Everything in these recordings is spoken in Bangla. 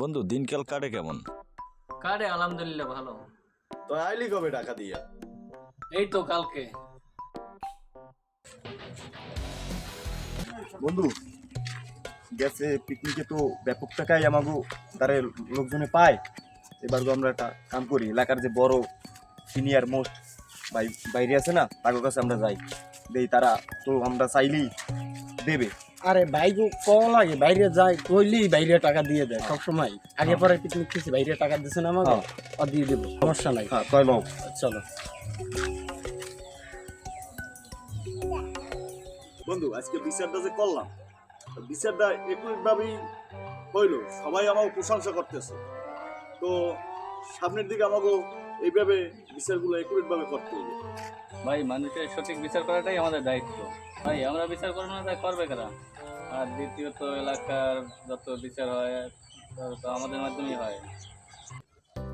বন্ধু দিনকাল কাটে কেমন? কারে আলহামদুলিল্লাহ ভালো। তো আইলি কবে টাকা দিয়া? এই তো কালকে। বন্ধু গেছে পিকনিকে তো ব্যাপক টাকাই আমাগো তারে লোকজনে পায়। এবার তো আমরা একটা কাম করি এলাকার যে বড় সিনিয়র মোস্ট ভাই বাইরে আছে না তাদের কাছে আমরা যাই। দেই তারা তো আমরা চাইলেই দেবে। আরে বাইক ক লাগে বাইরে যায় কইলি বাইরে টাকা দিয়ে দেয় সব সময় আগে পরে পিকনিক খেয়েছি বাইরে টাকা দিছে না আমাকে হ্যাঁ। আর দিয়ে দেবো সমস্যা নাই। হ্যাঁ কয় লোক চলো। বন্ধু আজকে বিচারটা যে করলাম তো বিচারটা একইভাবেই হইল। সবাই আমাকে প্রশংসা করতেছে। তো সামনের দিকে আমাকে এইভাবে বিচারগুলো একইভাবে করতে হবে। ভাই, মানুষের সঠিক বিচার করাটাই আমাদের দায়িত্ব। ভাই, আমরা বিচার করব না তাই করবে কারা? আর দ্বিতীয়ত, এলাকার যত বিচার হয় তো আমাদের মাধ্যমেই হয়।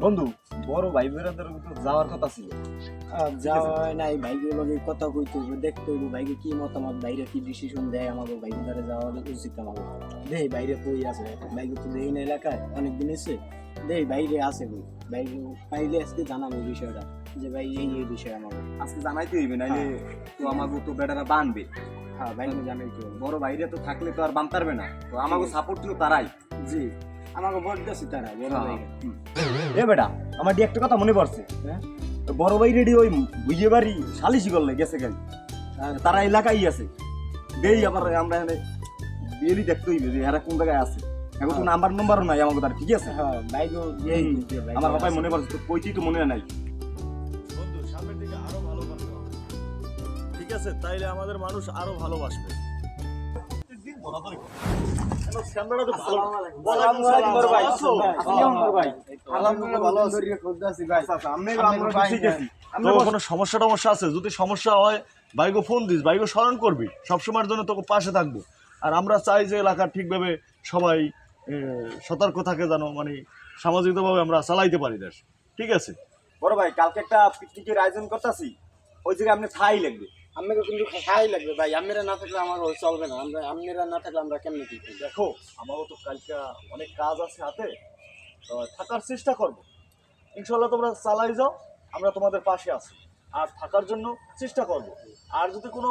বন্ধু বড় ভাই বেরাদের তো যাওয়ার কথা ছিল। নাই কথা কইতে হইব দেখতে হইব ভাইকে কি মতামত বাইরে কি ডিসিশন দেয় আমাকে ভাইকে উচিত আমাকে দেই বাইরে কই আছে? তো দেই না এলাকায় অনেকদিন এসে দেই বাইরে আছে কই? বাইরে পাইলে আজকে জানাব বিষয়টা যে ভাই এই এই বিষয় আমাকে আজকে জানাইতে হইবে নাইলে তো আমাকে তো বেটারা বানবে। হ্যাঁ কি বড় বাইরে তো থাকলে তো আর বান পারবে না। তো আমাকে সাপোর্ট দিও তারাই। জি। আমাকে ভোট দিয়েছি তারা বড় হ্যাঁ। ভাইকে। এ বেটা আমার দিয়ে একটা কথা মনে পড়ছে হ্যাঁ? বড় ভাই রেডি ওই বুঝে বাড়ি সালিশি করলে গেছে কেন? তারা এলাকায় আছে। দেই আবার আমরা এখানে বিয়েলি দেখতে হইবে যে এরা কোন জায়গায় আছে। এখন তো নাম্বার নাম্বারও নাই আমাকে তার ঠিক আছে? হ্যাঁ ভাই আমার বাবাই মনে পড়ছে তো কইতেই তো মনে নাই। সামনের দিকে আরও ভালো ঠিক আছে তাইলে আমাদের মানুষ আরও ভালোবাসবে। সমস্যা টমস্যা আছে যদি সমস্যা হয় বাইকও ফোন দিস বাইকও স্মরণ করবি সবসময়ের জন্য তোকে পাশে থাকব আর আমরা চাই যে এলাকা ঠিকভাবে সবাই সতর্ক থাকে যেন মানে সামাজিকভাবে আমরা চালাইতে পারি দেশ ঠিক আছে বড় ভাই, কালকে একটা পিকনিকের আয়োজন করতেছি। ওই জায়গায় আপনি থাই লাগবে। আমাকে কিন্তু খাই লাগবে ভাই। আমিরা না থাকলে আমার ওই চলবে না। আমরা আমিরা না থাকলে আমরা কেমনে কি দেখো আমারও তো কালকে অনেক কাজ আছে হাতে থাকার চেষ্টা করব। ইনশাল্লাহ তোমরা চালাই যাও আমরা তোমাদের পাশে আছি। আর থাকার জন্য চেষ্টা করব। আর যদি কোনো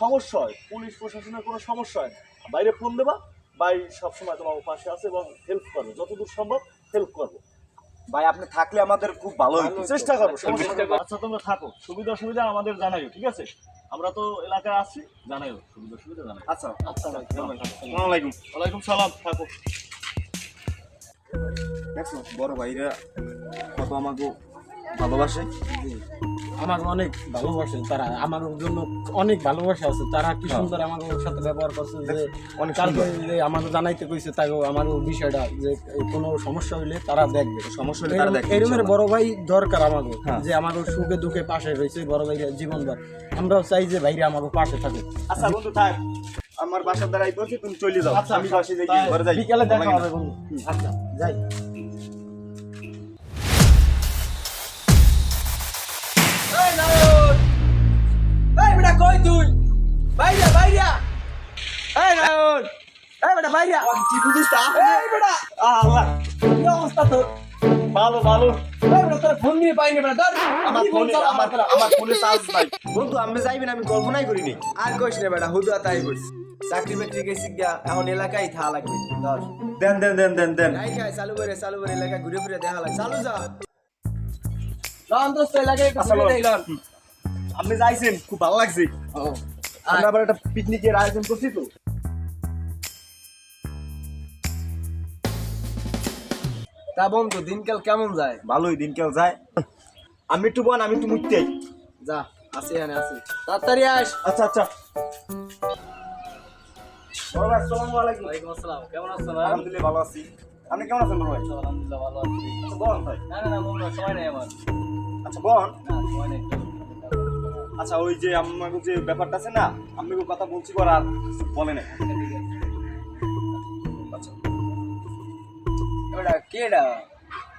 সমস্যা হয় পুলিশ প্রশাসনের কোনো সমস্যা হয় বাইরে ফোন দেবা ভাই সবসময় তোমার পাশে আছে এবং হেল্প করবে। যতদূর সম্ভব হেল্প করব। ভাই আপনি থাকলে আমাদের খুব ভালো চেষ্টা করব আচ্ছা তোমরা থাকো। সুবিধা অসুবিধা আমাদের জানাইও ঠিক আছে? আমরা তো এলাকায় আছি জানাই সুবিধা সুবিধা জানাই আচ্ছা আচ্ছা আসসালামু আলাইকুম। ওয়ালাইকুম সালাম থাকো। দেখছ বড় ভাইরা কত আমাকে ভালোবাসে? আমার অনেক ভালোবাসে তারা আমার জন্য অনেক ভালোবাসা আছে। তারা কি হ্যাঁ। সুন্দর আমার সাথে ব্যবহার করছে যে অনেক যে আমাকে জানাইতে কইছে তাকে আমার বিষয়টা যে কোনো সমস্যা হইলে তারা দেখবে। সমস্যা হলে তারা দেখে এরমের বড় ভাই দরকার আমাকে হ্যাঁ। যে আমার সুখে দুঃখে পাশে রয়েছে বড় ভাই জীবনভর। আমরাও চাই যে ভাইরা আমাকে পাশে থাকে। আচ্ছা বন্ধু থাক। আমার বাসার দ্বারাই বলছি তুমি চলে যাও। আচ্ছা, আমি বাসে যাই ঘরে যাই। বিকালে দেখা হবে বন্ধু। আচ্ছা যাই। তুই। বাইরা বাইরা। এই নায়ন এই বেটা বাইরা। কি বুঝিস তা? এই বেটা। আল্লাহ কি অবস্থা তোর? ভালো ভালো। এই বেটা তোর ফোন নিয়ে পাইনি আমার ফোনে আমার আমার আমার ফোনে চার্জ নাই। বন্ধু আমি যাইবেন আমি কল্পনাই করিনি। আর কইস না বেটা হুদা তাই করছিস চাকরি বাকরি গেছি এখন এলাকায় থা লাগবে। ধর। দেন দেন দেন দেন দেন। খাই চালু করে চালু করে এলাকা ঘুরে ফিরে দেখা লাগে চালু যা। লন দোস্ত এলাকায় ঘুরে। আপনি যাইছেন খুব ভালো লাগছে। আমরা আবার একটা পিকনিকের আয়োজন করছি তো। তা বন্ধু দিনকাল কেমন যায়? ভালোই দিনকাল যায়। আমি একটু বন আমি একটু মুইতে যা আসি এখানে আসি। তাড়াতাড়ি আস। আচ্ছা আচ্ছা। বড় ভাই আসসালামু আলাইকুম। ওয়ালাইকুম আসসালাম কেমন আছো আলহামদুলিল্লাহ ভালো আছি। আপনি কেমন আছেন বড় ভাই? আলহামদুলিল্লাহ ভালো আছি। আচ্ছা বন ভাই। না না না বন্ধু সময় নেই আমার। আচ্ছা বন। না সময় নেই। আচ্ছা ওই যে আমাকে যে ব্যাপারটা আছে না আমি কথা বলছি করার বলে না আচ্ছা। বেটা কেডা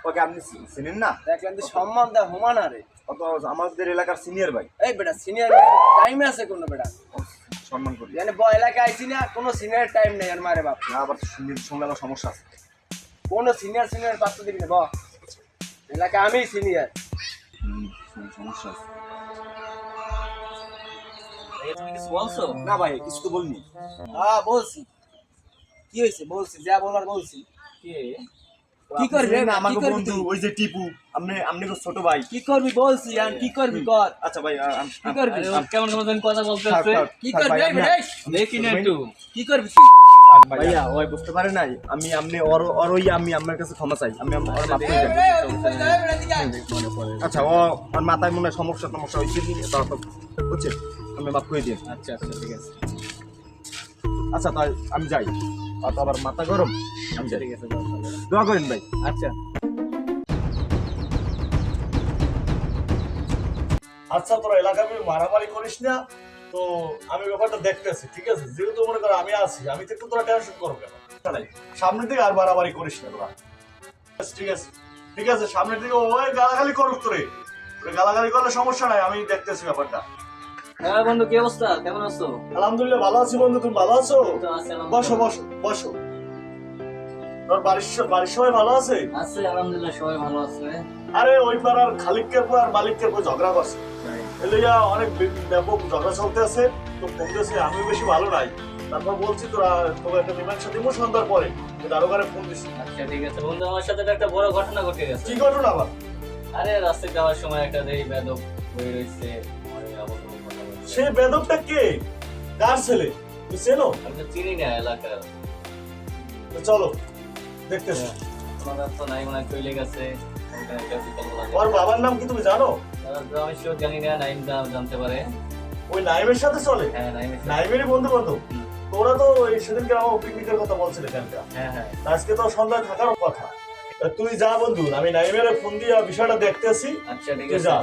ওকে আপনি চিনেন না? দেখলেন তো সম্মান দেয় হুমান আরে। অত আমাদের এলাকার সিনিয়র ভাই। এই বেটা সিনিয়র টাইম আছে কোনো বেটা? সম্মান করি। মানে ব এলাকায় আইছি না কোনো সিনিয়র টাইম নেই আর মারে বাপ। না আবার সঙ্গে আবার সমস্যা আছে। কোনো সিনিয়র সিনিয়র পাত্র দিবি না বল এলাকা আমি সিনিয়র সমস্যা আছে। কিছু বলছো? না ভাই কিছু তো বলিনি। হ্যাঁ বলছি। কি হয়েছে? বলছি যা বলার বলছি। কি? কি করবি? না আমার বন্ধু ওই যে টিপু আপনি আপনি তো ছোট ভাই। কি করবি বলছি আর কি করবি কর? আচ্ছা ভাই কি করবি? কেমন কেমন কথা বলতে আছে কি করবি? দেখি না একটু। কি করবি? ভাইয়া ওই বুঝতে পারে নাই? আমি আপনি ওর ওর ওই আমি আপনার কাছে ক্ষমা চাই। আমি ওর মাফ করে। আচ্ছা ও ওর মাথায় মনে হয় সমস্যা সমস্যা হয়েছে তারপর বুঝছে? আমি মাফ করে দিন আচ্ছা আচ্ছা ঠিক আছে। আচ্ছা তাই আমি যাই। আর তো আবার মাথা গরম। আমি যাই। ঠিক আছে দোয়া করেন ভাই। আচ্ছা। আচ্ছা তোরা এলাকায় মারামারি করিস না। তো আমি ব্যাপারটা দেখতেছি ঠিক আছে? যেহেতু মনে করো আমি আছি আমি তো একটু তোরা টেনশন করব কেন? সামনের দিকে আর মারামারি করিস না তোরা। ঠিক আছে? ঠিক আছে সামনের দিকে ওই গালাগালি করুক তোরে। তোরে গালাগালি করলে সমস্যা নাই আমি দেখতেছি ব্যাপারটা। হ্যাঁ বন্ধু কি অবস্থা? কেমন আছো? আলহামদুলিল্লাহ ভালো আছি বন্ধু তুমি ভালো আছো? বসো বসো বসো। তোর বাড়ির বাড়ির সবাই ভালো আছে? আছে আলহামদুলিল্লাহ সবাই ভালো আছে। আরে ওই পাড়ার খালিককের পর আর মালিককের পর ঝগড়া করছে। এলিয়া অনেক ব্যাপক ঝগড়া চলতে আছে। তো দিয়েছে আমি বেশি ভালো নাই। তারপর বলছি তোরা তোকে একটা মীমাংসা দিব সন্ধ্যার পরে। দারোগারে ফোন দিছি। আচ্ছা ঠিক আছে। বন্ধু আমার সাথে একটা বড় ঘটনা ঘটে গেছে। কি ঘটনা আবার আরে রাস্তায় যাওয়ার সময় একটা এই বেদক হয়ে রয়েছে আমার। সেই বেদকটা কে? কার ছেলে? তুই চেনো? আমি তো চিনি না এলাকার। তো চলো দেখতেছি ওনারা তো নাই মনে হয় চলে গেছে। ওর বাবার নাম কি তুমি জানো? আমি শিওর জানি না নাইম জানতে পারে ওই নাইমের সাথে চলে? হ্যাঁ নাইমের নাইমেরই বন্ধু বান্ধব তোরা তো ওই সেদিনকে আমার পিকনিকের কথা বলছিলে কেনটা হ্যাঁ হ্যাঁ। আজকে তো সন্ধ্যায় থাকার কথা। তুই যা বন্ধু আমি নাইমের ফোন দিয়ে বিষয়টা দেখতেছি। আচ্ছা ঠিক আছে। যা।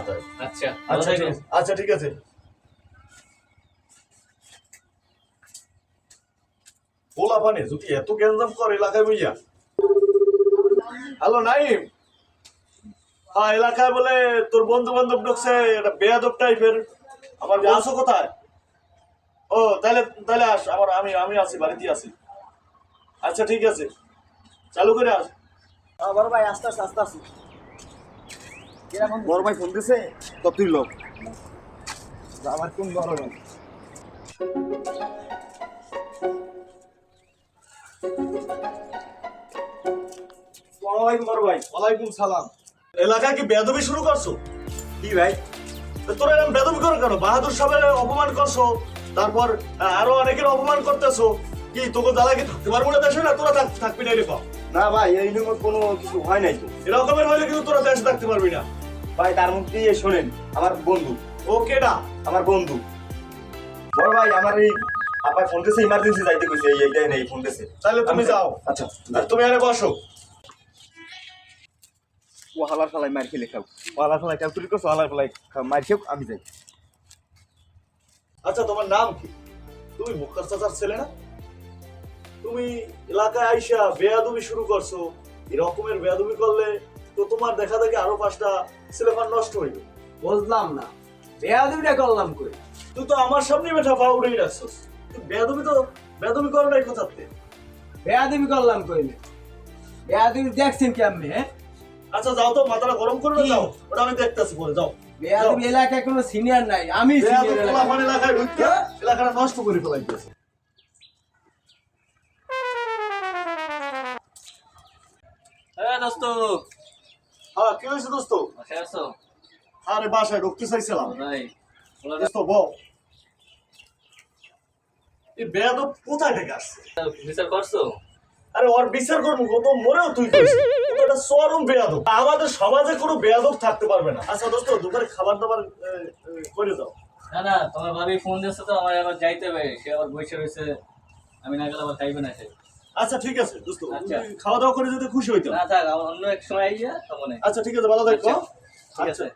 আচ্ছা আচ্ছা আচ্ছা ঠিক আছে। পোলা পানে যদি এত গ্যাঞ্জাম করে এলাকায় বইয়া। হ্যালো নাইম। হ্যাঁ এলাকায় বলে তোর বন্ধু বান্ধব ঢুকছে একটা বেয়াদব টাইপের আমার আসো কোথায়? ও তাহলে তাহলে আস আমার আমি আমি আছি বাড়িতে আছি। আচ্ছা ঠিক আছে। চালু করে আস। বড় ভাই আস্তে আস্তে আস্তে কীরকম? বড় ভাই ফোন দিছে? তো তুই লোক আমার কোন বড় ভাই? আসসালামু আলাইকুম বড় ভাই। ওয়ালাইকুম সালাম। এলাকায় কি বেদবি শুরু করছ? কি ভাই? তোরা এরকম বেদবি করো কেন? বাহাদুর সাহেবের অপমান করছ তারপর আরও অনেকের অপমান করতেছো। কি তোকে জ্বালা কি থাকতে পারব না দেশে না তোরা থাকবি না এরকম? না ভাই এই নিয়ে কোনো কিছু হয় নাই তো। এরকমের হলে কিন্তু তোরা দেশে থাকতে পারবি না। ভাই তার মধ্যে শোনেন আমার বন্ধু। ও কেডা আমার বন্ধু। বড় ভাই আমার এই আপনার ফোন ইমার্জেন্সি যাইতে কইছে এই এইটাই নেই ফোন তাহলে তুমি যাও। আচ্ছা আর তুমি আরে বসো। ও হালার ফালাই মার খেলে খাও। ও হালার ফালাই খাও তুই করছ হালার ফালাই খাও মার খেও আমি যাই। আচ্ছা তোমার নাম কি? তুমি মুখার চাচার ছেলে না? তুমি এলাকায় আইসা বেয়াদবি শুরু করছ। এরকমের বেয়াদবি করলে তো তোমার দেখা দেখে আরও পাঁচটা ছেলেপান নষ্ট হইবে। বুঝলাম না। বেয়াদবিটা করলাম কই? তুই তো আমার সামনে বেঠা পা উড়েই রাখছস। তুই বেয়াদবি তো বেয়াদবি করো নাই কোথাতে বেয়াদবি করলাম কই না বেয়াদবি দেখছেন কি আমি হ্যাঁ? আচ্ছা যাও তো মাথাটা গরম করে যাও ওটা আমি দেখতেছি পরে যাও। বেয়াদবি এলাকায় কোনো সিনিয়র নাই আমি এলাকায়। ঢুকে এলাকাটা নষ্ট করে ফেলাইতেছে। হ্যাঁ দোস্ত। হ্যাঁ কি হয়েছে দোস্ত? আরে বাসায় ঢুকতে চাইছিলাম। ভাই দোস্ত বল। এই বেয়াদব কোথায় থেকে আসছে? করছ? আরে ওর বিচার করব কত মরেও তুই একটা চরম বেয়াদব। আমাদের সমাজে কোনো বেয়াদব থাকতে পারবে না। আচ্ছা দোস্ত দুপুরে খাবার দাবার করে দাও। না না তোমার ভাবি ফোন দিচ্ছে তো আমার আবার যাইতে হবে। সে আবার বসে রয়েছে। আমি না গেলে আবার খাইবে না সে। আচ্ছা ঠিক আছে দোস্ত। আচ্ছা। খাওয়া দাওয়া করে যদি খুশি হইতো। না থাক অন্য এক সময় আইয়া তখন আচ্ছা ঠিক আছে ভালো থাকো। ঠিক আছে।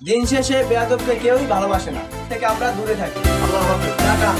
দিন শেষে বেয়াদবকে কেউই ভালোবাসে না। থেকে আমরা দূরে থাকি। আল্লাহ হাফেজ। টাটা।